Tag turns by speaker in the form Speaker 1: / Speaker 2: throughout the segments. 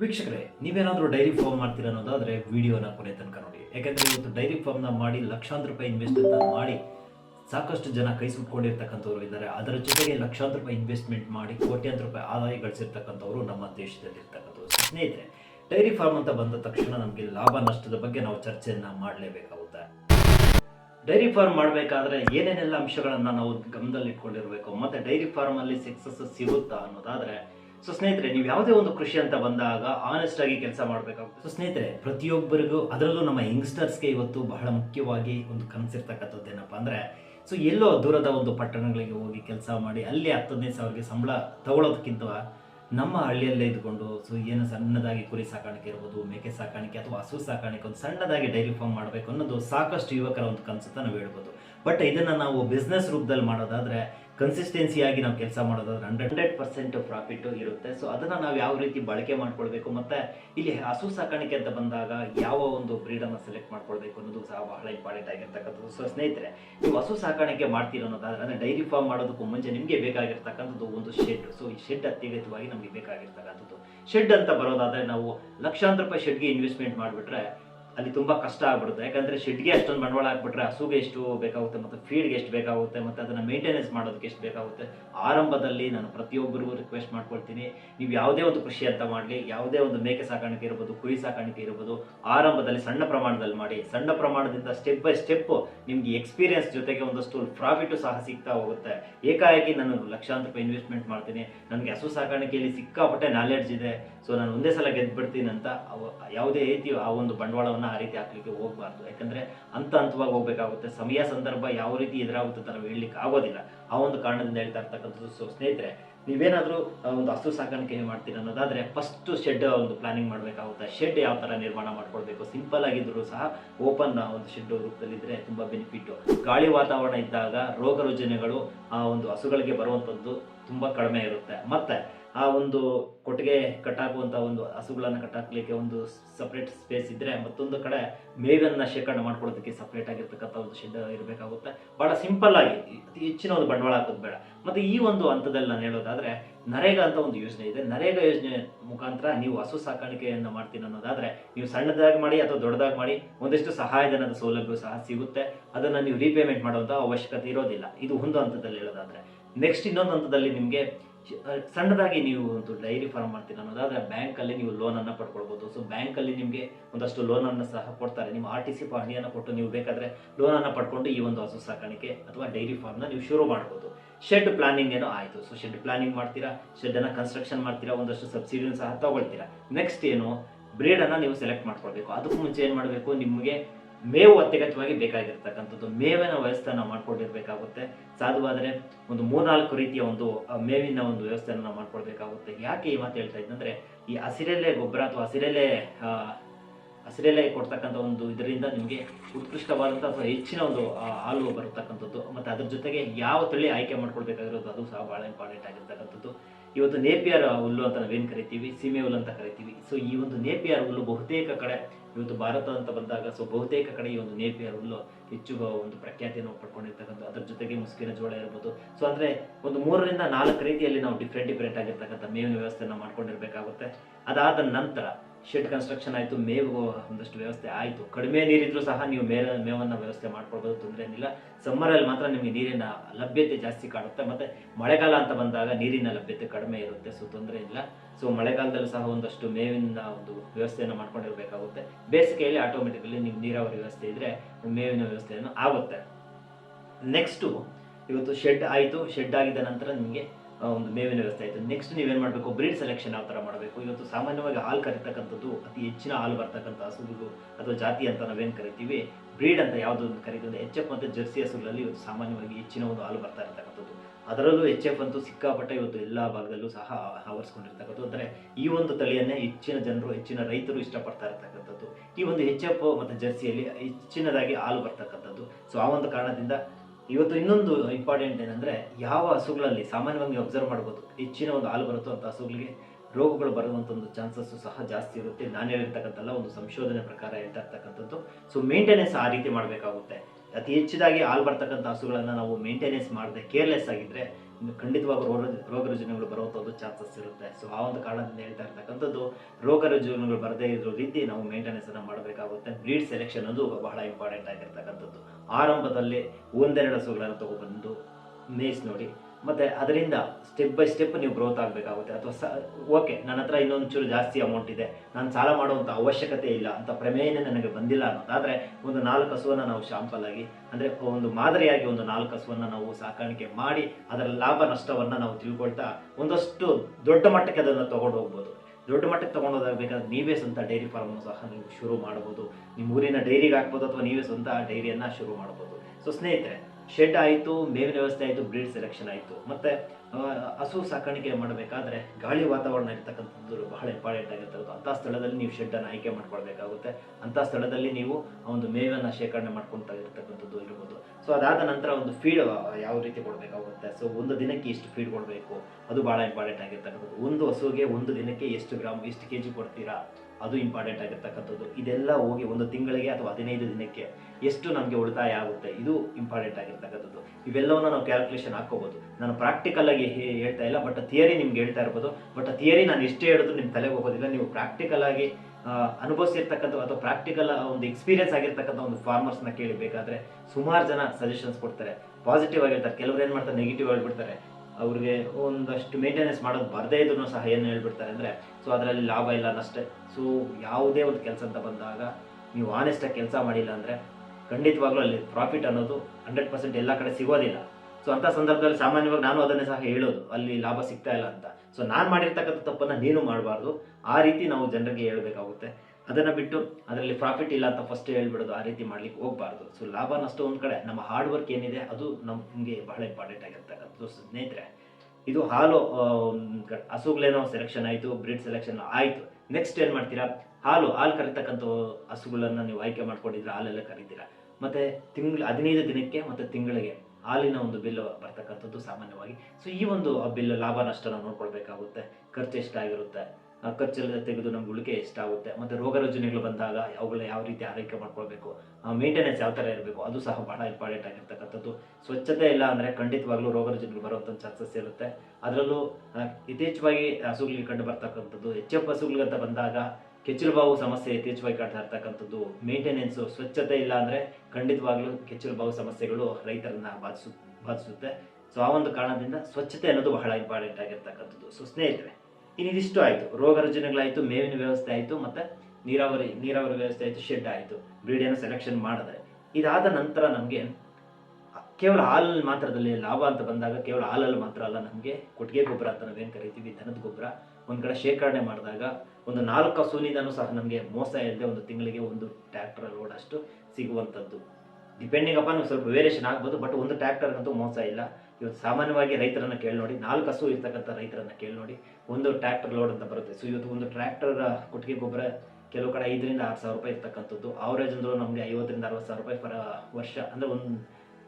Speaker 1: ವೀಕ್ಷಕರೇ, ನೀವೇನಾದರೂ dairy farm ಮಾಡ್ತೀರಾ ಅನ್ನೋದಾದರೆ ವಿಡಿಯೋನ ಕೊನೆ ತನಕ ನೋಡಿ. ಯಾಕೆಂದರೆ ಇವತ್ತು ಡೈರಿ ಫಾರ್ಮ್ನ ಮಾಡಿ ಲಕ್ಷಾಂತರ ರೂಪಾಯಿ ಇನ್ವೆಸ್ಟ್ ಅಂತ ಮಾಡಿ ಸಾಕಷ್ಟು ಜನ ಕೈ ಸುಟ್ಕೊಂಡಿರ್ತಕ್ಕಂಥವ್ರು ಇದ್ದಾರೆ. ಅದರ ಜೊತೆಗೆ ಲಕ್ಷಾಂತರ ರೂಪಾಯಿ ಇನ್ವೆಸ್ಟ್ಮೆಂಟ್ ಮಾಡಿ ಕೋಟ್ಯಾಂತರ ರೂಪಾಯಿ ಆದಾಯ ಗಳಿಸಿರ್ತಕ್ಕಂಥವ್ರು ನಮ್ಮ ದೇಶದಲ್ಲಿ ಇರ್ತಕ್ಕಂಥವ್ರು ಸ್ನೇಹಿತರೆ, ಡೈರಿ ಫಾರ್ಮ್ ಅಂತ ಬಂದ ತಕ್ಷಣ ನಮಗೆ ಲಾಭ ನಷ್ಟದ ಬಗ್ಗೆ ನಾವು ಚರ್ಚೆಯನ್ನು ಮಾಡಲೇಬೇಕಾಗುತ್ತೆ. ಡೈರಿ ಫಾರ್ಮ್ ಮಾಡಬೇಕಾದ್ರೆ ಏನೇನೆಲ್ಲ ಅಂಶಗಳನ್ನು ನಾವು ಗಮನದಲ್ಲಿ ಮತ್ತು ಮತ್ತೆ ಡೈರಿ ಫಾರ್ಮಲ್ಲಿ ಸಕ್ಸಸ್ ಸಿಗುತ್ತಾ ಅನ್ನೋದಾದ್ರೆ ಸೊ ಸ್ನೇಹಿತರೆ, ನೀವು ಯಾವುದೇ ಒಂದು ಕೃಷಿ ಅಂತ ಬಂದಾಗ ಆನೆಸ್ಟ್ ಆಗಿ ಕೆಲಸ ಮಾಡಬೇಕಾಗುತ್ತೆ. ಸೊ ಸ್ನೇಹಿತರೆ, ಪ್ರತಿಯೊಬ್ಬರಿಗೂ ಅದರಲ್ಲೂ ನಮ್ಮ ಯಂಗ್ಸ್ಟರ್ಸ್ಗೆ ಇವತ್ತು ಬಹಳ ಮುಖ್ಯವಾಗಿ ಒಂದು ಕನಸಿರ್ತಕ್ಕಂಥದ್ದು ಏನಪ್ಪ ಅಂದರೆ, ಸೊ ಎಲ್ಲೋ ದೂರದ ಒಂದು ಪಟ್ಟಣಗಳಿಗೆ ಹೋಗಿ ಕೆಲಸ ಮಾಡಿ ಅಲ್ಲಿ ಹತ್ತದನೇ ಸಾವಿರಕ್ಕೆ ಸಂಬಳ ತಗೊಳ್ಳೋದಕ್ಕಿಂತ ನಮ್ಮ ಹಳ್ಳಿಯಲ್ಲೇ ಇದ್ಕೊಂಡು ಸೊ ಏನು ಸಣ್ಣದಾಗಿ ಕುರಿ ಸಾಕಾಣಿಕೆ ಇರ್ಬೋದು, ಮೇಕೆ ಸಾಕಾಣಿಕೆ ಅಥವಾ ಹಸು ಸಾಕಾಣಿಕೆ ಒಂದು ಸಣ್ಣದಾಗಿ ಡೈರಿ ಫಾರ್ಮ್ ಮಾಡಬೇಕು ಅನ್ನೋದು ಸಾಕಷ್ಟು ಯುವಕರ ಒಂದು ಕನಸು ನಾವು ಹೇಳ್ಬೋದು. ಬಟ್ ಇದನ್ನ ನಾವು ಬಿಸ್ನೆಸ್ ರೂಪದಲ್ಲಿ ಮಾಡೋದಾದ್ರೆ ಕನ್ಸಿಸ್ಟೆನ್ಸಿಯಾಗಿ ನಾವು ಕೆಲಸ ಮಾಡೋದಾದ್ರೆ ಹಂಡ್ರೆಡ್ ಹಂಡ್ರೆಡ್ ಪರ್ಸೆಂಟ್ ಪ್ರಾಫಿಟ್ ಇರುತ್ತೆ. ಸೊ ಅದನ್ನ ನಾವು ಯಾವ ರೀತಿ ಬಳಕೆ ಮಾಡ್ಕೊಳ್ಬೇಕು ಮತ್ತೆ ಇಲ್ಲಿ ಹಸು ಸಾಕಾಣಿಕೆ ಅಂತ ಬಂದಾಗ ಯಾವ ಒಂದು ಬ್ರೀಡನ್ನು ಸೆಲೆಕ್ಟ್ ಮಾಡ್ಕೊಳ್ಬೇಕು ಅನ್ನೋದು ಸಹ ಬಹಳ ಇಂಪಾರ್ಟೆಂಟ್ ಆಗಿರ್ತಕ್ಕಂಥದ್ದು. ಸೊ ಸ್ನೇಹಿತರೆ, ನೀವು ಹಸು ಸಾಕಾಣಿಕೆ ಮಾಡ್ತೀರ ಅನ್ನೋದಾದ್ರೆ, ಅಂದ್ರೆ ಡೈರಿ ಫಾರ್ಮ್ ಮಾಡೋದಕ್ಕೂ ಮುಂಚೆ ನಿಮಗೆ ಬೇಕಾಗಿರ್ತಕ್ಕಂಥದ್ದು ಒಂದು ಶೆಡ್ ಸೊ ಈ ಶೆಡ್ ಅತ್ಯಗತ್ಯವಾಗಿ ನಮಗೆ ಬೇಕಾಗಿರ್ತಕ್ಕಂಥದ್ದು. ಶೆಡ್ ಅಂತ ಬರೋದಾದ್ರೆ ನಾವು ಲಕ್ಷಾಂತರ ರೂಪಾಯಿ ಶೆಡ್ಗೆ ಇನ್ವೆಸ್ಟ್ಮೆಂಟ್ ಮಾಡಿಬಿಟ್ರೆ ಅಲ್ಲಿ ತುಂಬಾ ಕಷ್ಟ ಆಗ್ಬಿಡುತ್ತೆ. ಯಾಕಂದ್ರೆ ಶೆಡ್ಗೆ ಅಷ್ಟೊಂದು ಬಂಡವಾಳ ಹಾಕ್ಬಿಟ್ರೆ ಹಸುಗೆ ಎಷ್ಟು ಬೇಕಾಗುತ್ತೆ ಮತ್ತು ಫೀಡ್ಗೆ ಎಷ್ಟು ಬೇಕಾಗುತ್ತೆ ಮತ್ತು ಅದನ್ನು ಮೇಂಟೆನೆನ್ಸ್ ಮಾಡೋದಕ್ಕೆ ಎಷ್ಟು ಬೇಕಾಗುತ್ತೆ. ಆರಂಭದಲ್ಲಿ ನಾನು ಪ್ರತಿಯೊಬ್ಬರಿಗೂ ರಿಕ್ವೆಸ್ಟ್ ಮಾಡ್ಕೊಳ್ತೀನಿ. ನೀವು ಯಾವುದೇ ಒಂದು ಕೃಷಿ ಅಂತ ಮಾಡಲಿ, ಯಾವುದೇ ಒಂದು ಮೇಕೆ ಸಾಕಾಣಿಕೆ ಇರ್ಬೋದು, ಕುರಿ ಸಾಕಾಣಿಕೆ ಇರ್ಬೋದು, ಆರಂಭದಲ್ಲಿ ಸಣ್ಣ ಪ್ರಮಾಣದಲ್ಲಿ ಮಾಡಿ. ಸಣ್ಣ ಪ್ರಮಾಣದಿಂದ ಸ್ಟೆಪ್ ಬೈ ಸ್ಟೆಪ್ ನಿಮಗೆ ಎಕ್ಸ್ಪೀರಿಯನ್ಸ್ ಜೊತೆಗೆ ಒಂದಷ್ಟು ಪ್ರಾಫಿಟು ಸಹ ಸಿಗ್ತಾ ಹೋಗುತ್ತೆ. ಏಕಾಏಕಿ ನಾನು ಲಕ್ಷಾಂತರ ರೂಪಾಯಿ ಇನ್ವೆಸ್ಟ್ಮೆಂಟ್ ಮಾಡ್ತೀನಿ. ನನಗೆ ಹಸು ಸಾಕಾಣಿಕೆಯಲ್ಲಿ ಸಿಕ್ಕಾಪಟ್ಟೆ ನಾಲೆಡ್ಜ್ ಇದೆ. ಸೊ ನಾನು ಒಂದೇ ಸಲ ಗೆದ್ಬಿಡ್ತೀನಿ ಅಂತ ಅವ- ಯಾವುದೇ ರೀತಿ ಆ ಒಂದು ಬಂಡವಾಳವನ್ನು ಆ ರೀತಿ ಹಾಕ್ಲಿಕ್ಕೆ ಹೋಗ್ಬಾರ್ದು. ಯಾಕಂದ್ರೆ ಹಂತ ಹಂತವಾಗಿ ಹೋಗ್ಬೇಕಾಗುತ್ತೆ. ಸಮಯ ಸಂದರ್ಭ ಯಾವ ರೀತಿ ಎದುರಾಗುತ್ತೆ ನಾವು ಹೇಳಲಿಕ್ಕೆ ಆಗೋದಿಲ್ಲ. ಆ ಒಂದು ಕಾರಣದಿಂದ ಹೇಳ್ತಾ ಇರ್ತಕ್ಕಂಥದ್ದು. ಸೊ ಸ್ನೇಹಿತರೆ, ನೀವೇನಾದರೂ ಒಂದು ಹಸು ಸಾಕಾಣಿಕೆ ಮಾಡ್ತೀರಿ ಅನ್ನೋದಾದ್ರೆ ಫಸ್ಟ್ ಶೆಡ್ ಒಂದು ಪ್ಲಾನಿಂಗ್ ಮಾಡಬೇಕಾಗುತ್ತೆ. ಶೆಡ್ ಯಾವ ಥರ ನಿರ್ಮಾಣ ಮಾಡ್ಕೊಳ್ಬೇಕು? ಸಿಂಪಲ್ ಆಗಿದ್ರು ಸಹ ಓಪನ್ ಒಂದು ಶೆಡ್ ರೂಪದಲ್ಲಿದ್ದರೆ ತುಂಬ ಬೆನಿಫಿಟ್ಟು ಗಾಳಿ ವಾತಾವರಣ ಇದ್ದಾಗ ರೋಗ ರುಜಿನಗಳು ಆ ಒಂದು ಹಸುಗಳಿಗೆ ಬರುವಂಥದ್ದು ತುಂಬ ಕಡಿಮೆ ಇರುತ್ತೆ. ಮತ್ತೆ ಆ ಒಂದು ಕೊಟ್ಟಿಗೆ ಕಟ್ಟಾಕುವಂಥ ಒಂದು ಹಸುಗಳನ್ನು ಕಟ್ಟಾಕ್ಲಿಕ್ಕೆ ಒಂದು ಸಪ್ರೇಟ್ ಸ್ಪೇಸ್ ಇದ್ದರೆ ಮತ್ತೊಂದು ಕಡೆ ಮೇವನ್ನ ಶೇಖರಣೆ ಮಾಡ್ಕೊಳ್ಳೋದಕ್ಕೆ ಸಪ್ರೇಟ್ ಆಗಿರ್ತಕ್ಕಂಥ ಒಂದು ಶೆಡ್ ಇರಬೇಕಾಗುತ್ತೆ. ಭಾಳ ಸಿಂಪಲ್ ಆಗಿ ಅತಿ ಹೆಚ್ಚಿನ ಒಂದು ಬಂಡವಾಳ ಹಾಕೋದು ಬೇಡ. ಮತ್ತೆ ಈ ಒಂದು ಹಂತದಲ್ಲಿ ನಾನು ಹೇಳೋದಾದ್ರೆ, ನರೇಗಾ ಅಂತ ಒಂದು ಯೋಜನೆ ಇದೆ. ನರೇಗಾ ಯೋಜನೆ ಮುಖಾಂತರ ನೀವು ಹಸು ಸಾಕಾಣಿಕೆಯನ್ನು ಮಾಡ್ತೀನಿ ಅನ್ನೋದಾದರೆ, ನೀವು ಸಣ್ಣದಾಗಿ ಮಾಡಿ ಅಥವಾ ದೊಡ್ಡದಾಗಿ ಮಾಡಿ ಒಂದಿಷ್ಟು ಸಹಾಯಧನದ ಸೌಲಭ್ಯ ಸಹ ಸಿಗುತ್ತೆ. ಅದನ್ನ ನೀವು ರೀಪೇಮೆಂಟ್ ಮಾಡುವಂತ ಅವಶ್ಯಕತೆ ಇರೋದಿಲ್ಲ. ಇದು ಒಂದು ಹಂತದಲ್ಲಿ ಹೇಳೋದಾದ್ರೆ. ನೆಕ್ಸ್ಟ್ ಇನ್ನೊಂದು ಹಂತದಲ್ಲಿ ನಿಮಗೆ ಸಣ್ಣದಾಗಿ ನೀವು ಒಂದು ಡೈರಿ ಫಾರ್ಮ್ ಮಾಡ್ತೀರ ಅನ್ನೋದಾದ್ರೆ ಬ್ಯಾಂಕಲ್ಲಿ ನೀವು ಲೋನನ್ನು ಪಡ್ಕೊಳ್ಬೋದು. ಸೊ ಬ್ಯಾಂಕಲ್ಲಿ ನಿಮಗೆ ಒಂದಷ್ಟು ಲೋನನ್ನು ಸಹ ಕೊಡ್ತಾರೆ. ನಿಮ್ಮ ಆರ್ ಟಿ ಸಿ ಪಹಣಿಯನ್ನು ಕೊಟ್ಟು ನೀವು ಬೇಕಾದರೆ ಲೋನನ್ನು ಪಡ್ಕೊಂಡು ಈ ಒಂದು ಹಸು ಸಾಕಾಣಿಕೆ ಅಥವಾ ಡೈರಿ ಫಾರ್ಮ್ನ ನೀವು ಶುರು ಮಾಡ್ಬೋದು. ಶೆಡ್ ಪ್ಲಾನಿಂಗ್ ಏನೋ ಆಯಿತು. ಸೊ ಶೆಡ್ ಪ್ಲಾನಿಂಗ್ ಮಾಡ್ತೀರಾ? ಶೆಡ್ಡನ್ನು ಕನ್ಸ್ಟ್ರಕ್ಷನ್ ಮಾಡ್ತೀರಾ? ಒಂದಷ್ಟು ಸಬ್ಸಿಡಿನ ಸಹ ತಗೊಳ್ತೀರಾ. ನೆಕ್ಸ್ಟ್ ಏನು? ಬ್ರೀಡನ್ನು ನೀವು ಸೆಲೆಕ್ಟ್ ಮಾಡ್ಕೊಳ್ಬೇಕು. ಅದಕ್ಕೂ ಮುಂಚೆ ಏನು ಮಾಡಬೇಕು? ನಿಮಗೆ ಮೇವು ಅತ್ಯಗತ್ಯವಾಗಿ ಬೇಕಾಗಿರ್ತಕ್ಕಂಥದ್ದು. ಮೇವಿನ ವ್ಯವಸ್ಥೆನ ಮಾಡ್ಕೊಂಡಿರ್ಬೇಕಾಗುತ್ತೆ. ಸಾಧುವಾದರೆ ಒಂದು ಮೂರ್ನಾಲ್ಕು ರೀತಿಯ ಒಂದು ಮೇವಿನ ಒಂದು ವ್ಯವಸ್ಥೆಯನ್ನು ನಾವು ಮಾಡ್ಕೊಳ್ಬೇಕಾಗುತ್ತೆ ಯಾಕೆ ಈ ಮಾತು ಹೇಳ್ತಾ ಇದ್ದಂದ್ರೆ ಈ ಹಸಿರೆಲೆ ಗೊಬ್ಬರ ಅಥವಾ ಹಸಿರೆಲೆ ಹಸಿರೆಲೆ ಕೊಡ್ತಕ್ಕಂಥ ಒಂದು ಇದರಿಂದ ನಿಮಗೆ ಉತ್ಕೃಷ್ಟವಾದಂಥ ಅಥವಾ ಹೆಚ್ಚಿನ ಒಂದು ಹಾಲು ಬರತಕ್ಕಂಥದ್ದು. ಮತ್ತು ಅದ್ರ ಜೊತೆಗೆ ಯಾವ ತಳಿ ಆಯ್ಕೆ ಮಾಡ್ಕೊಳ್ಬೇಕಾಗಿರೋದು, ಅದು ಸಹ ಭಾಳ ಇಂಪಾರ್ಟೆಂಟ್ ಆಗಿರ್ತಕ್ಕಂಥದ್ದು. ಇವತ್ತು ನೇಪಿಯರ್ ಹುಲ್ಲು ಅಂತ ನಾವೇನು ಕರಿತೀವಿ? ಸೀಮೆ ಹುಲ್ಲು ಅಂತ ಕರಿತೀವಿ. ಸೊ ಈ ಒಂದು ನೇಪಿಯರ್ ಹುಲ್ಲು ಬಹುತೇಕ ಕಡೆ ಇವತ್ತು ಭಾರತ ಅಂತ ಬಂದಾಗ ಸೊ ಬಹುತೇಕ ಕಡೆ ಈ ಒಂದು ನೇಪಿಯರ್ ಹುಲ್ಲು ಹೆಚ್ಚು ಒಂದು ಪ್ರಖ್ಯಾತಿಯನ್ನು ಪಡ್ಕೊಂಡಿರ್ತಕ್ಕಂಥ, ಅದ್ರ ಜೊತೆಗೆ ಮುಸ್ಕಿನ ಜೋಳ ಇರ್ಬೋದು. ಸೊ ಅಂದ್ರೆ ಒಂದು ಮೂರರಿಂದ ನಾಲ್ಕು ರೀತಿಯಲ್ಲಿ ನಾವು ಡಿಫ್ರೆಂಟ್ ಡಿಫ್ರೆಂಟ್ ಆಗಿರ್ತಕ್ಕಂಥ ಮೇವಿನ ವ್ಯವಸ್ಥೆನ ಮಾಡ್ಕೊಂಡಿರ್ಬೇಕಾಗುತ್ತೆ. ಅದಾದ ನಂತರ ಶೆಡ್ ಕನ್ಸ್ಟ್ರಕ್ಷನ್ ಆಯಿತು, ಮೇವು ಒಂದಷ್ಟು ವ್ಯವಸ್ಥೆ ಆಯಿತು. ಕಡಿಮೆ ನೀರಿದ್ರೂ ಸಹ ನೀವು ಮೇಲ ಮೇವನ್ನು ವ್ಯವಸ್ಥೆ ಮಾಡ್ಕೊಳ್ಬೋದು, ತೊಂದರೆ ಏನಿಲ್ಲ. ಸಮ್ಮರಲ್ಲಿ ಮಾತ್ರ ನಿಮಗೆ ನೀರಿನ ಲಭ್ಯತೆ ಜಾಸ್ತಿ ಕಾಣುತ್ತೆ ಮತ್ತೆ ಮಳೆಗಾಲ ಅಂತ ಬಂದಾಗ ನೀರಿನ ಲಭ್ಯತೆ ಕಡಿಮೆ ಇರುತ್ತೆ ಸೊ ತೊಂದರೆ ಇಲ್ಲ. ಸೊ ಮಳೆಗಾಲದಲ್ಲೂ ಸಹ ಒಂದಷ್ಟು ಮೇವಿನ ಒಂದು ವ್ಯವಸ್ಥೆಯನ್ನು ಮಾಡ್ಕೊಂಡಿರಬೇಕಾಗುತ್ತೆ. ಬೇಸಿಗೆಯಲ್ಲಿ ಆಟೋಮೆಟಿಕಲಿ ನಿಮ್ಮ ನೀರಾವರಿ ವ್ಯವಸ್ಥೆ ಇದ್ರೆ ಮೇವಿನ ವ್ಯವಸ್ಥೆಯನ್ನು ಆಗುತ್ತೆ. ನೆಕ್ಸ್ಟು ಇವತ್ತು ಶೆಡ್ ಆಯಿತು. ಶೆಡ್ ಆಗಿದ ನಂತರ ನಿಮಗೆ ಒಂದು ಮೇವಿನ ವ್ಯವಸ್ಥೆ ಆಯಿತು. ನೆಕ್ಸ್ಟ್ ನೀವೇನು ಮಾಡಬೇಕು? ಬ್ರೀಡ್ ಸೆಲೆಕ್ಷನ್ ಯಾವ ಥರ ಮಾಡಬೇಕು? ಇವತ್ತು ಸಾಮಾನ್ಯವಾಗಿ ಹಾಲು ಕರಿತಕ್ಕಂಥದ್ದು ಅತಿ ಹೆಚ್ಚಿನ ಹಾಲು ಬರ್ತಕ್ಕಂಥ ಹಸುಗಳು ಅಥವಾ ಜಾತಿ ಅಂತ ನಾವೇನು ಕರಿತೀವಿ? ಬ್ರೀಡ್ ಅಂತ ಯಾವುದು ಕರಿತೀವಿ ಎಚ್ ಎಫ್ ಮತ್ತು ಜರ್ಸಿ ಹಸುಗಳಲ್ಲಿ ಇವತ್ತು ಸಾಮಾನ್ಯವಾಗಿ ಹೆಚ್ಚಿನ ಒಂದು ಹಾಲು ಬರ್ತಾ ಇರ್ತಕ್ಕಂಥದ್ದು. ಅದರಲ್ಲೂ ಎಚ್ ಎಫ್ ಅಂತೂ ಸಿಕ್ಕಾಪಟ್ಟೆ ಇವತ್ತು ಎಲ್ಲ ಭಾಗದಲ್ಲೂ ಸಹ ಆವರಿಸ್ಕೊಂಡಿರ್ತಕ್ಕಂಥದ್ದು. ಅಂದರೆ ಈ ಒಂದು ತಳಿಯನ್ನೇ ಹೆಚ್ಚಿನ ಜನರು, ಹೆಚ್ಚಿನ ರೈತರು ಇಷ್ಟಪಡ್ತಾ ಇರ್ತಕ್ಕಂಥದ್ದು. ಈ ಒಂದು ಎಚ್ ಎಫ್ ಮತ್ತು ಜರ್ಸಿಯಲ್ಲಿ ಹೆಚ್ಚಿನದಾಗಿ ಹಾಲು ಬರ್ತಕ್ಕಂಥದ್ದು. ಸೊ ಆ ಒಂದು ಕಾರಣದಿಂದ ಇವತ್ತು ಇನ್ನೊಂದು ಇಂಪಾರ್ಟೆಂಟ್ ಏನಂದ್ರೆ ಯಾವ ಹಸುಗಳಲ್ಲಿ ಸಾಮಾನ್ಯವಾಗಿ ಅಬ್ಸರ್ವ್ ಮಾಡ್ಬೋದು, ಹೆಚ್ಚಿನ ಒಂದು ಹಾಲು ಬರುತ್ತೋ ಅಂತ ಹಸುಗಳಿಗೆ ರೋಗಗಳು ಬರುವಂಥ ಒಂದು ಚಾನ್ಸಸ್ ಸಹ ಜಾಸ್ತಿ ಇರುತ್ತೆ. ನಾನು ಹೇಳಿರ್ತಕ್ಕಂಥಲ್ಲ ಒಂದು ಸಂಶೋಧನೆ ಪ್ರಕಾರ ಹೇಳ್ತಾ ಇರ್ತಕ್ಕಂಥದ್ದು ಸೊ ಮೇಂಟೆನೆನ್ಸ್ ಆ ರೀತಿ ಮಾಡಬೇಕಾಗುತ್ತೆ. ಅತಿ ಹೆಚ್ಚಿದಾಗಿ ಹಾಲು ಬರ್ತಕ್ಕಂಥ ಹಸುಗಳನ್ನು ನಾವು ಮೇಂಟೆನೆನ್ಸ್ ಮಾಡದೆ ಕೇರ್ಲೆಸ್ ಆಗಿದ್ರೆ ಇನ್ನು ಖಂಡಿತವಾಗಿ ರೋಗ ರೋಗ ರುಜಿನಗಳು ಬರುವಂಥದ್ದು ಚಾನ್ಸಸ್ ಇರುತ್ತೆ. ಸೊ ಆ ಒಂದು ಕಾರಣದಿಂದ ಹೇಳ್ತಾ ಇರ್ತಕ್ಕಂಥದ್ದು, ರೋಗ ರುಜಿನಗಳು ಬರದೇ ಇರೋ ರೀತಿ ನಾವು ಮೇಂಟೆನೆನ್ಸ್ ಅನ್ನು ಮಾಡಬೇಕಾಗುತ್ತೆ. ಬ್ರೀಡ್ ಸೆಲೆಕ್ಷನ್ ಅದು ಬಹಳ ಇಂಪಾರ್ಟೆಂಟ್ ಆಗಿರ್ತಕ್ಕಂಥದ್ದು. ಆರಂಭದಲ್ಲಿ ಒಂದೆರಡು ಹಸುಗಳನ್ನು ತಗೊಬಂದು ಮೇಯಿಸಿ ನೋಡಿ ಮತ್ತೆ ಅದರಿಂದ ಸ್ಟೆಪ್ ಬೈ ಸ್ಟೆಪ್ ನೀವು ಗ್ರೋತ್ ಆಗಬೇಕಾಗುತ್ತೆ. ಅಥವಾ ಸ ಓಕೆ ನನ್ನ ಹತ್ರ ಇನ್ನೊಂದು ಜಾಸ್ತಿ ಅಮೌಂಟ್ ಇದೆ. ನಾನು ಸಾಲ ಮಾಡುವಂಥ ಅವಶ್ಯಕತೆ ಇಲ್ಲ ಅಂತ ಪ್ರಮೇಯನೇ ನನಗೆ ಬಂದಿಲ್ಲ ಅನ್ನೋದಾದರೆ ಒಂದು ನಾಲ್ಕು ಹಸುವನ್ನು ನಾವು ಶಾಂಪಲ್ ಆಗಿ, ಅಂದರೆ ಒಂದು ಮಾದರಿಯಾಗಿ ಒಂದು ನಾಲ್ಕು ಹಸುವನ್ನು ನಾವು ಸಾಕಾಣಿಕೆ ಮಾಡಿ, ಅದರ ಲಾಭ ನಷ್ಟವನ್ನು ನಾವು ತಿಳ್ಕೊಳ್ತಾ ಒಂದಷ್ಟು ದೊಡ್ಡ ಮಟ್ಟಕ್ಕೆ ಅದನ್ನು ತೊಗೊಂಡು ಹೋಗ್ಬೋದು. ದೊಡ್ಡ ಮಟ್ಟಕ್ಕೆ ತೊಗೊಂಡೋದಾಗಬೇಕಾದ್ರೆ ನೀವೇ ಸ್ವಂತ ಡೈರಿ ಫಾರ್ಮ್ ಸಹ ನೀವು ಶುರು ಮಾಡ್ಬೋದು. ನಿಮ್ಮ ಊರಿನ ಡೈರಿಗೆ ಹಾಕ್ಬೋದು ಅಥವಾ ನೀವೇ ಸ್ವಂತ ಡೈರಿಯನ್ನು ಶುರು ಮಾಡ್ಬೋದು. ಸೊ ಸ್ನೇಹಿತರೆ ಶೆಡ್ ಆಯಿತು, ಮೇವಿನ ವ್ಯವಸ್ಥೆ ಆಯಿತು ಬ್ರೀಡ್ ಸೆಲೆಕ್ಷನ್ ಆಯಿತು. ಮತ್ತು ಹಸು ಸಾಕಾಣಿಕೆ ಮಾಡಬೇಕಾದ್ರೆ ಗಾಳಿ ವಾತಾವರಣ ಇರ್ತಕ್ಕಂಥದ್ದು ಬಹಳ ಇಂಪಾರ್ಟೆಂಟ್ ಆಗಿರ್ತಕ್ಕಂಥ ಅಂಥ ಸ್ಥಳದಲ್ಲಿ ನೀವು ಶೆಡ್ಡನ್ನು ಆಯ್ಕೆ ಮಾಡ್ಕೊಳ್ಬೇಕಾಗುತ್ತೆ. ಅಂಥ ಸ್ಥಳದಲ್ಲಿ ನೀವು ಒಂದು ಮೇವನ್ನು ಶೇಖರಣೆ ಮಾಡ್ಕೊಳ್ತಾ ಇರ್ತಕ್ಕಂಥದ್ದು ಇರ್ಬೋದು. ಸೊ ಅದಾದ ನಂತರ ಒಂದು ಫೀಡ್ ಯಾವ ರೀತಿ ಕೊಡಬೇಕಾಗುತ್ತೆ? ಸೊ ಒಂದು ದಿನಕ್ಕೆ ಎಷ್ಟು ಫೀಡ್ ಕೊಡಬೇಕು. ಅದು ಭಾಳ ಇಂಪಾರ್ಟೆಂಟ್ ಆಗಿರ್ತಕ್ಕಂಥದ್ದು. ಒಂದು ಹಸುವಿಗೆ ಒಂದು ದಿನಕ್ಕೆ ಎಷ್ಟು ಗ್ರಾಮ್, ಎಷ್ಟು ಕೆ ಜಿ ಕೊಡ್ತೀರಾ? ಅದು ಇಂಪಾರ್ಟೆಂಟ್ ಆಗಿರ್ತಕ್ಕಂಥದ್ದು. ಇದೆಲ್ಲ ಹೋಗಿ ಒಂದು ತಿಂಗಳಿಗೆ ಅಥವಾ ಹದಿನೈದು ದಿನಕ್ಕೆ ಎಷ್ಟು ನಮಗೆ ಉಳಿತಾಯ ಆಗುತ್ತೆ, ಇದು ಇಂಪಾರ್ಟೆಂಟ್ ಆಗಿರ್ತಕ್ಕಂಥದ್ದು. ಇವೆಲ್ಲವನ್ನು ನಾವು ಕ್ಯಾಲ್ಕುಲೇಷನ್ ಹಾಕೋಬಹುದು ನಾನು ಪ್ರಾಕ್ಟಿಕಲ್ ಆಗಿ ಹೇಳ್ತಾ ಇಲ್ಲ ಬಟ್ ಥಿಯರಿ ನಿಮ್ಗೆ ಹೇಳ್ತಾ ಇರ್ಬೋದು. ಬಟ್ ಥಿಯರಿ ನಾನು ಎಷ್ಟೇ ಹೇಳಿದ್ರು ನಿಮ್ಮ ತಲೆಗೆ ಹೋಗೋದಿಲ್ಲ. ನೀವು ಪ್ರಾಕ್ಟಿಕಲ್ ಆಗಿ ಅನುಭವಿಸಿರ್ತಕ್ಕಂಥ ಅಥವಾ ಪ್ರಾಕ್ಟಿಕಲ್ ಒಂದು ಎಕ್ಸ್ಪೀರಿಯನ್ಸ್ ಆಗಿರ್ತಕ್ಕಂಥ ಒಂದು ಫಾರ್ಮರ್ಸ್ನ ಕೇಳಬೇಕಾದ್ರೆ ಸುಮಾರು ಜನ ಸಜೆಷನ್ಸ್ ಕೊಡ್ತಾರೆ. ಪಾಸಿಟಿವ್ ಆಗಿರ್ತಾರೆ. ಕೆಲವರು ಏನು ಮಾಡ್ತಾರೆ ನೆಗೆಟಿವ್ ಹೇಳ್ಬಿಡ್ತಾರೆ. ಅವ್ರಿಗೆ ಒಂದಷ್ಟು ಮೇಂಟೆನೆನ್ಸ್ ಮಾಡೋದು ಬರದೇ ಇದ್ರೂ ಸಹ ಏನು ಹೇಳ್ಬಿಡ್ತಾರೆ ಅಂದರೆ, ಸೊ, ಅದರಲ್ಲಿ ಲಾಭ ಇಲ್ಲ ನಷ್ಟ ಸೊ, ಯಾವುದೇ ಒಂದು ಕೆಲಸ ಅಂತ ಬಂದಾಗ, ನೀವು ಆನೆಸ್ಟಾಗಿ ಕೆಲಸ ಮಾಡಿಲ್ಲ ಅಂದರೆ ಖಂಡಿತವಾಗ್ಲೂ ಅಲ್ಲಿ ಪ್ರಾಫಿಟ್ ಅನ್ನೋದು ಹಂಡ್ರೆಡ್ ಪರ್ಸೆಂಟ್ ಎಲ್ಲ ಕಡೆ ಸಿಗೋದಿಲ್ಲ. ಸೊ ಅಂಥ ಸಂದರ್ಭದಲ್ಲಿ ಸಾಮಾನ್ಯವಾಗಿ ನಾನು ಅದನ್ನೇ ಸಹ ಹೇಳೋದು, ಅಲ್ಲಿ ಲಾಭ ಸಿಗ್ತಾ ಇಲ್ಲ ಅಂತ. ಸೊ ನಾನು ಮಾಡಿರ್ತಕ್ಕಂಥ ತಪ್ಪನ್ನು ನೀನು ಮಾಡಬಾರ್ದು. ಆ ರೀತಿ ನಾವು ಜನರಿಗೆ ಹೇಳಬೇಕಾಗುತ್ತೆ. ಅದನ್ನು ಬಿಟ್ಟು ಅದರಲ್ಲಿ ಪ್ರಾಫಿಟ್ ಇಲ್ಲ ಅಂತ ಫಸ್ಟ್ ಹೇಳ್ಬಿಡೋದು, ಆ ರೀತಿ ಮಾಡ್ಲಿಕ್ಕೆ ಹೋಗಬಾರ್ದು. ಸೊ ಲಾಭ ನಷ್ಟ ಒಂದು ಕಡೆ. ನಮ್ಮ ಹಾರ್ಡ್ ವರ್ಕ್ ಏನಿದೆ, ಅದು ನಮಗೆ ಬಹಳ ಇಂಪಾರ್ಟೆಂಟ್ ಆಗಿರ್ತಕ್ಕಂಥದ್ದು. ಸ್ನೇಹಿತರೆ, ಇದು ಹಾಲು ಹಸುಗಳೇನೋ ಸೆಲೆಕ್ಷನ್ ಆಯಿತು ಬ್ರೀಡ್ ಸೆಲೆಕ್ಷನ್ ಆಯಿತು. ನೆಕ್ಸ್ಟ್ ಏನು ಮಾಡ್ತೀರಾ? ಹಾಲು ಹಾಲು ಕರಿತಕ್ಕಂಥ ಹಸುಗಳನ್ನು ನೀವು ಆಯ್ಕೆ ಮಾಡ್ಕೊಂಡಿದ್ರೆ ಹಾಲೆಲ್ಲ ಕರಿತೀರ. ಮತ್ತು ತಿಂಗಳು, ಹದಿನೈದು ದಿನಕ್ಕೆ ಮತ್ತು ತಿಂಗಳಿಗೆ ಹಾಲಿನ ಒಂದು ಬಿಲ್ ಬರ್ತಕ್ಕಂಥದ್ದು ಸಾಮಾನ್ಯವಾಗಿ. ಸೊ ಈ ಒಂದು ಬಿಲ್ ಲಾಭ ನಷ್ಟನ ನೋಡ್ಕೊಳ್ಬೇಕಾಗುತ್ತೆ. ಖರ್ಚು ಎಷ್ಟಾಗಿರುತ್ತೆ? ಖರ್ಚೆಲ್ಲ ತೆಗೆದು ನಮ್ಗೆ ಉಳಿಕೆ ಎಷ್ಟಾಗುತ್ತೆ? ಮತ್ತು ರೋಗ ರುಜಿನಗಳು ಬಂದಾಗ ಅವುಗಳನ್ನ ಯಾವ ರೀತಿ ಆರೈಕೆ ಮಾಡ್ಕೊಳ್ಬೇಕು? ಮೇಂಟೆನೆನ್ಸ್ ಯಾವ ಥರ ಇರಬೇಕು? ಅದು ಸಹ ಬಹಳ ಇಂಪಾರ್ಟೆಂಟ್ ಆಗಿರ್ತಕ್ಕಂಥದ್ದು. ಸ್ವಚ್ಛತೆ ಇಲ್ಲ ಅಂದರೆ ಖಂಡಿತವಾಗ್ಲೂ ರೋಗ ರುಜಿನಗಳು ಬರುವಂಥ ಚಾನ್ಸಸ್ ಇರುತ್ತೆ. ಅದರಲ್ಲೂ ಯಥೇಚ್ಛವಾಗಿ ಹಸುಗಳಿಗೆ ಕಂಡು ಬರ್ತಕ್ಕಂಥದ್ದು ಎಚ್ ಎಫ್ ಹಸುಗಳಿಗಂತ ಬಂದಾಗ ಕೆಚ್ಚಲು ಬಾವು ಸಮಸ್ಯೆ ಯಥೇಚ್ಛವಾಗಿ ಕಾಡ್ತಾ ಇರ್ತಕ್ಕಂಥದ್ದು ಮೇಂಟೆನೆನ್ಸು ಸ್ವಚ್ಛತೆ ಇಲ್ಲ ಅಂದರೆ ಖಂಡಿತವಾಗ್ಲೂ ಕೆಚ್ಚಲು ಬಾವು ಸಮಸ್ಯೆಗಳು ರೈತರನ್ನ ಬಾಧಿಸು, ಬಾಧಿಸುತ್ತೆ. ಸೊ ಆ ಒಂದು ಕಾರಣದಿಂದ ಸ್ವಚ್ಛತೆ ಅನ್ನೋದು ಬಹಳ ಇಂಪಾರ್ಟೆಂಟ್ ಆಗಿರ್ತಕ್ಕಂಥದ್ದು. ಸೊ ಸ್ನೇಹಿತರೆ ಇನ್ನು ಇದಿಷ್ಟು ಆಯಿತು. ರೋಗ ರುಜಿನಗಳಾಯಿತು, ಮೇವಿನ ವ್ಯವಸ್ಥೆ ಆಯಿತು, ಮತ್ತು ನೀರಾವರಿ ನೀರಾವರಿ ವ್ಯವಸ್ಥೆ ಆಯಿತು ಶೆಡ್ ಆಯಿತು. ಬ್ರೀಡಿಯನ್ನು ಸೆಲೆಕ್ಷನ್ ಮಾಡಿದ್ರೆ ಇದಾದ ನಂತರ ನಮಗೆ ಕೇವಲ ಹಾಲಲ್ಲಿ ಮಾತ್ರದಲ್ಲಿ ಲಾಭ ಅಂತ ಬಂದಾಗ ಕೇವಲ ಹಾಲಲ್ಲಿ ಮಾತ್ರ ಅಲ್ಲ, ನಮಗೆ ಕೊಟ್ಟಿಗೆ ಗೊಬ್ಬರ ಅಂತ ನಾವೇನು ಕರಿತೀವಿ, ದನದ ಗೊಬ್ಬರ. ಒಂದು ಕಡೆ ಶೇಖರಣೆ ಮಾಡಿದಾಗ ಒಂದು ನಾಲ್ಕು ಹಸುವಿನಿಂದನೂ ಸಹ ನಮಗೆ ಮೋಸ ಇಲ್ಲದೆ ಒಂದು ತಿಂಗಳಿಗೆ ಒಂದು ಟ್ರ್ಯಾಕ್ಟರ್ ಲೋಡ್ ಅಷ್ಟು ಸಿಗುವಂಥದ್ದು ಡಿಪೆಂಡಿಂಗ್ ಅಪಾನ್ ಸ್ವಲ್ಪ ವೇರಿಯೇಷನ್ ಆಗ್ಬೋದು ಬಟ್ ಒಂದು ಟ್ರ್ಯಾಕ್ಟರ್ಗಂತೂ ಮೋಸ ಇಲ್ಲ. ಇವತ್ತು ಸಾಮಾನ್ಯವಾಗಿ ರೈತರನ್ನ ಕೇಳಿ ನೋಡಿ, ನಾಲ್ಕು ಹಸು ಇರ್ತಕ್ಕಂಥ ರೈತರನ್ನ ಕೇಳಿ ನೋಡಿ, ಒಂದು ಟ್ರ್ಯಾಕ್ಟರ್ ಲೋಡ್ ಅಂತ ಬರುತ್ತೆ. ಸೊ ಇವತ್ತು ಒಂದು ಟ್ರ್ಯಾಕ್ಟರ್ ಕೊಟ್ಟಿಗೆ ಗೊಬ್ಬರ ಕೆಲವು ಕಡೆ ಐದರಿಂದ ಆರು ಸಾವಿರ ರೂಪಾಯಿ ಇರ್ತಕ್ಕಂಥದ್ದು. ಆವರೇಜ್ ಅಂದರೂ ನಮಗೆ ಐವತ್ತರಿಂದ ಅರವತ್ತು ಸಾವಿರ ರೂಪಾಯಿ ಪರ ವರ್ಷ, ಅಂದರೆ ಒಂದು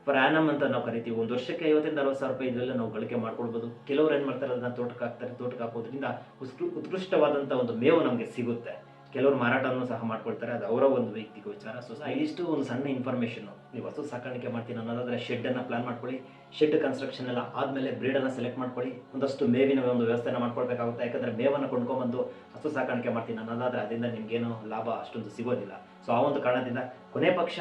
Speaker 1: ಪರ್ ಆ್ಯನಮ್ ಅಂತ ನಾವು ಕರಿತೀವಿ. ಒಂದು ವರ್ಷಕ್ಕೆ ಐವತ್ತರಿಂದ ಅರವತ್ತು ಸಾವಿರ ರೂಪಾಯಿ ಇದರಲ್ಲಿ ನಾವು ಗಳಿಕೆ ಮಾಡ್ಕೊಳ್ಬೋದು. ಕೆಲವರು ಏನು ಮಾಡ್ತಾರೆ ಅದನ್ನ ತೋಟಕ್ಕೆ ಹಾಕ್ತಾರೆ, ತೋಟಕ್ಕೆ ಹಾಕೋದ್ರಿಂದ ಉತ್ಕೃ ಉತ್ಕೃಷ್ಟವಾದಂಥ ಒಂದು ಮೇವು ನಮಗೆ ಸಿಗುತ್ತೆ. ಕೆಲವರು ಮಾರಾಟವನ್ನು ಸಹ ಮಾಡ್ಕೊಳ್ತಾರೆ. ಅದು ಅವರ ಒಂದು ವೈಯಕ್ತಿಕ ವಿಚಾರ. ಸೊ ಇದಿಷ್ಟು ಒಂದು ಸಣ್ಣ ಇನ್ಫಾರ್ಮೇಷನ್ ನೀವು ಹಸು ಸಾಕಾಣಿಕೆ ಮಾಡ್ತೀನಿ ಅನ್ನೋದಾದ್ರೆ ಶೆಡ್ಡನ್ನು ಪ್ಲಾನ್ ಮಾಡ್ಕೊಳ್ಳಿ. ಶೆಡ್ ಕನ್ಸ್ಟ್ರಕ್ಷನ್ ಎಲ್ಲ ಆದಮೇಲೆ ಬ್ರೀಡನ್ನು ಸೆಲೆಕ್ಟ್ ಮಾಡ್ಕೊಳ್ಳಿ. ಒಂದಷ್ಟು ಮೇವಿನ ಒಂದು ವ್ಯವಸ್ಥೆನ ಮಾಡ್ಕೊಳ್ಬೇಕಾಗುತ್ತೆ. ಯಾಕಂದರೆ ಮೇವನ್ನು ಕೊಂಡ್ಕೊಂಬಂದು ಹಸು ಸಾಕಾಣಿಕೆ ಮಾಡ್ತೀನಿ ಅನ್ನೋದಾದ್ರೆ ಅದರಿಂದ ನಿಮಗೇನು ಲಾಭ ಅಷ್ಟೊಂದು ಸಿಗೋದಿಲ್ಲ. ಸೊ ಆ ಒಂದು ಕಾರಣದಿಂದ ಕೊನೆ ಪಕ್ಷ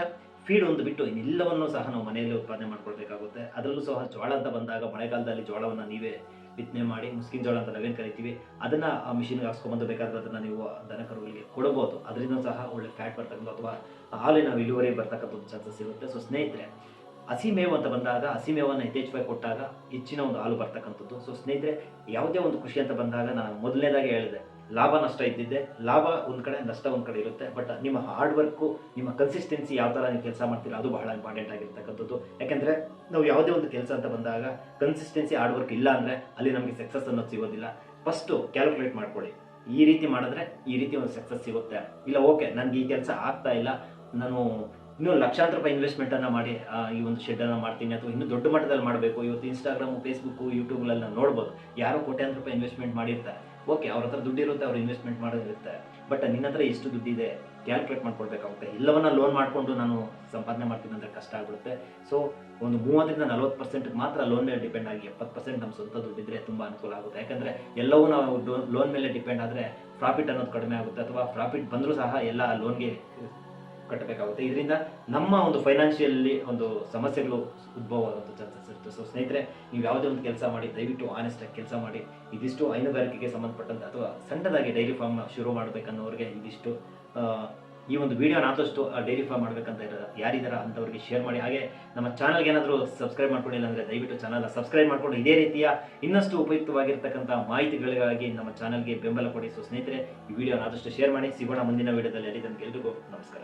Speaker 1: ಫೀಡ್ ಒಂದು ಬಿಟ್ಟು ಇನ್ನೆಲ್ಲವನ್ನೂ ಸಹ ನಾವು ಮನೆಯಲ್ಲಿ ಉತ್ಪಾದನೆ ಮಾಡ್ಕೊಳ್ಬೇಕಾಗುತ್ತೆ. ಅದರಲ್ಲೂ ಸಹ ಜೋಳ ಅಂತ ಬಂದಾಗ ಮಳೆಗಾಲದಲ್ಲಿ ಜೋಳವನ್ನು ನೀವೇ ಬಿತ್ತನೆ ಮಾಡಿ ಮುಸ್ಕಿನ ಜೋಳ ಅಂತ ನಾವೇನು ಕರಿತೀವಿ, ಅದನ್ನು ಆ ಮಿಷಿನ್ಗೆ ಹಾಕ್ಸ್ಕೊಂಬಂದು ಬೇಕಾದ್ರೆ ಅದನ್ನು ನೀವು ದನ ಕರುಗಳಿಗೆ ಕೊಡಬಹುದು. ಅದರಿಂದ ಸಹ ಒಳ್ಳೆ ಫ್ಯಾಟ್ ಬರ್ತಕ್ಕಂಥ ಅಥವಾ ಹಾಲಿನ ಇಳುವರಿ ಬರ್ತಕ್ಕಂಥ ಚಾನ್ಸಸ್ ಇರುತ್ತೆ. ಸೊ ಸ್ನೇಹಿತರೆ, ಹಸಿ ಮೇವು ಅಂತ ಬಂದಾಗ, ಹಸಿ ಮೇವನ್ನು ಯಥೇಚ್ಛವಾಗಿ ಕೊಟ್ಟಾಗ ಹೆಚ್ಚಿನ ಒಂದು ಹಾಲು ಬರ್ತಕ್ಕಂಥದ್ದು. ಸೊ ಸ್ನೇಹಿತರೆ, ಯಾವುದೇ ಒಂದು ಖುಷಿ ಅಂತ ಬಂದಾಗ ನಾನು ಮೊದಲನೇದಾಗಿ ಹೇಳಿದೆ ಲಾಭ ನಷ್ಟ ಇದ್ದಿದ್ದೆ. ಲಾಭ ಒಂದು ಕಡೆ, ನಷ್ಟ ಒಂದು ಕಡೆ ಇರುತ್ತೆ. ಬಟ್ ನಿಮ್ಮ ಹಾರ್ಡ್ ವರ್ಕು ನಿಮ್ಮ ಕನ್ಸಿಸ್ಟೆನ್ಸಿ ಯಾವ ಥರ ನೀವು ಕೆಲಸ ಮಾಡ್ತೀರಾ, ಅದು ಬಹಳ ಇಂಪಾರ್ಟೆಂಟ್ ಆಗಿರ್ತಕ್ಕಂಥದ್ದು. ಯಾಕೆಂದರೆ ನಾವು ಯಾವುದೇ ಒಂದು ಕೆಲಸ ಅಂತ ಬಂದಾಗ ಕನ್ಸಿಸ್ಟೆನ್ಸಿ ಹಾರ್ಡ್ ವರ್ಕ್ ಇಲ್ಲ ಅಂದರೆ ಅಲ್ಲಿ ನಮಗೆ ಸಕ್ಸಸ್ ಅನ್ನೋದು ಸಿಗೋದಿಲ್ಲ. ಫಸ್ಟು ಕ್ಯಾಲ್ಕುಲೇಟ್ ಮಾಡ್ಕೊಳ್ಳಿ. ಈ ರೀತಿ ಮಾಡಿದ್ರೆ ಈ ರೀತಿ ಒಂದು ಸಕ್ಸಸ್ ಸಿಗುತ್ತೆ. ಇಲ್ಲ ಓಕೆ ನನಗೆ ಈ ಕೆಲಸ ಆಗ್ತಾ ಇಲ್ಲ. ನಾನು ಇನ್ನೂ ಲಕ್ಷಾಂತರ ರೂಪಾಯಿ ಇನ್ವೆಸ್ಟ್ಮೆಂಟನ್ನು ಮಾಡಿ ಈ ಒಂದು ಶೆಡ್ಡನ್ನು ಮಾಡ್ತೀನಿ. ಅಥವಾ ಇನ್ನೂ ದೊಡ್ಡ ಮಟ್ಟದಲ್ಲಿ ಮಾಡಬೇಕು. ಇವತ್ತು ಇನ್ಸ್ಟಾಗ್ರಾಮ್ ಫೇಸ್ಬುಕ್ಕು ಯೂಟ್ಯೂಬ್ಗಳೆಲ್ಲ ನೋಡ್ಬೋದು. ಯಾರೋ ಕೋಟ್ಯಾಂತರ ರೂಪಾಯಿ ಇನ್ವೆಸ್ಟ್ಮೆಂಟ್ ಮಾಡಿರ್ತಾರೆ. ಓಕೆ ಅವ್ರ ಹತ್ರ ದುಡ್ಡು ಇರುತ್ತೆ, ಅವ್ರು ಇನ್ವೆಸ್ಟ್ಮೆಂಟ್ ಮಾಡೋದಿರುತ್ತೆ ಬಟ್ ನಿನ್ನ ಹತ್ರ ಎಷ್ಟು ದುಡ್ಡಿದೆ ಕ್ಯಾಲ್ಕುಲೇಟ್ ಮಾಡ್ಕೊಳ್ಬೇಕಾಗುತ್ತೆ ಎಲ್ಲವನ್ನ ಲೋನ್ ಮಾಡಿಕೊಂಡು ನಾನು ಸಂಪಾದನೆ ಮಾಡ್ತೀನಿ ಅಂದರೆ ಕಷ್ಟ ಆಗ್ಬಿಡುತ್ತೆ. ಸೊ ಒಂದು ಮೂವತ್ತರಿಂದ ನಲವತ್ತು ಪರ್ಸೆಂಟ್ ಮಾತ್ರ ಲೋನ್ ಮೇಲೆ ಡಿಪೆಂಡ್ ಆಗಿ ಎಪ್ಪತ್ತು ಪರ್ಸೆಂಟ್ ನಮ್ಮ ಸ್ವಂತ ದುಡ್ಡಿದ್ರೆ ತುಂಬ ಅನುಕೂಲ ಆಗುತ್ತೆ. ಯಾಕಂದರೆ ಎಲ್ಲವೂ ನಾವು ಲೋನ್ ಮೇಲೆ ಡಿಪೆಂಡ್ ಆದರೆ ಪ್ರಾಫಿಟ್ ಅನ್ನೋದು ಕಡಿಮೆ ಆಗುತ್ತೆ. ಅಥವಾ ಪ್ರಾಫಿಟ್ ಬಂದರೂ ಸಹ ಎಲ್ಲ ಲೋನ್ಗೆ ಕಟ್ಟಬೇಕಾಗುತ್ತೆ. ಇದರಿಂದ ನಮ್ಮ ಒಂದು ಫೈನಾನ್ಷಿಯಲ್ಲಿ ಒಂದು ಸಮಸ್ಯೆಗಳು ಉದ್ಭವ ಆಗುವಂಥ ಚಾನ್ಸಸ್ ಇರುತ್ತೆ. ಸೊ ಸ್ನೇಹಿತರೆ, ನೀವು ಯಾವುದೇ ಒಂದು ಕೆಲಸ ಮಾಡಿ, ದಯವಿಟ್ಟು ಆನೆಸ್ಟಾಗಿ ಕೆಲಸ ಮಾಡಿ, ಇದಿಷ್ಟು ಹೈನುಗಾರಿಕೆಗೆ ಸಂಬಂಧಪಟ್ಟಂತೆ ಅಥವಾ ಸಣ್ಣದಾಗಿ ಡೈರಿ ಫಾರ್ಮ್ ಶುರು ಮಾಡಬೇಕನ್ನೋರಿಗೆ ಇದಿಷ್ಟು ಈ ಒಂದು ವಿಡಿಯೋನ ಆದಷ್ಟು ಡೈರಿ ಫಾರ್ಮ್ ಮಾಡಬೇಕಂತ ಇರೋದು ಯಾರಿದಾರ ಅಂಥವ್ರಿಗೆ ಶೇರ್ ಮಾಡಿ. ಹಾಗೆ ನಮ್ಮ ಚಾನಲ್ಗೆ ಏನಾದರೂ ಸಬ್ಸ್ಕ್ರೈಬ್ ಮಾಡ್ಕೊಂಡಿಲ್ಲ ಅಂದರೆ ದಯವಿಟ್ಟು ಚಾನಲ್ ಸಬ್ಸ್ಕ್ರೈಬ್ ಮಾಡಿಕೊಂಡು ಇದೇ ರೀತಿಯ ಇನ್ನಷ್ಟು ಉಪಯುಕ್ತವಾಗಿರ್ತಕ್ಕಂಥ ಮಾಹಿತಿಗಳಿಗಾಗಿ ನಮ್ಮ ಚಾನಲ್ಗೆ ಬೆಂಬಲ ಕೊಡಿ. ಸೊ ಸ್ನೇಹಿತರೆ, ಈ ವಿಡಿಯೋನ ಆದಷ್ಟು ಶೇರ್ ಮಾಡಿ. ಸಿಗೋಣ ಮುಂದಿನ ವಿಡಿಯೋದಲ್ಲಿ. ತನಕ ಎಲ್ರಿಗೂ ನಮಸ್ಕಾರ.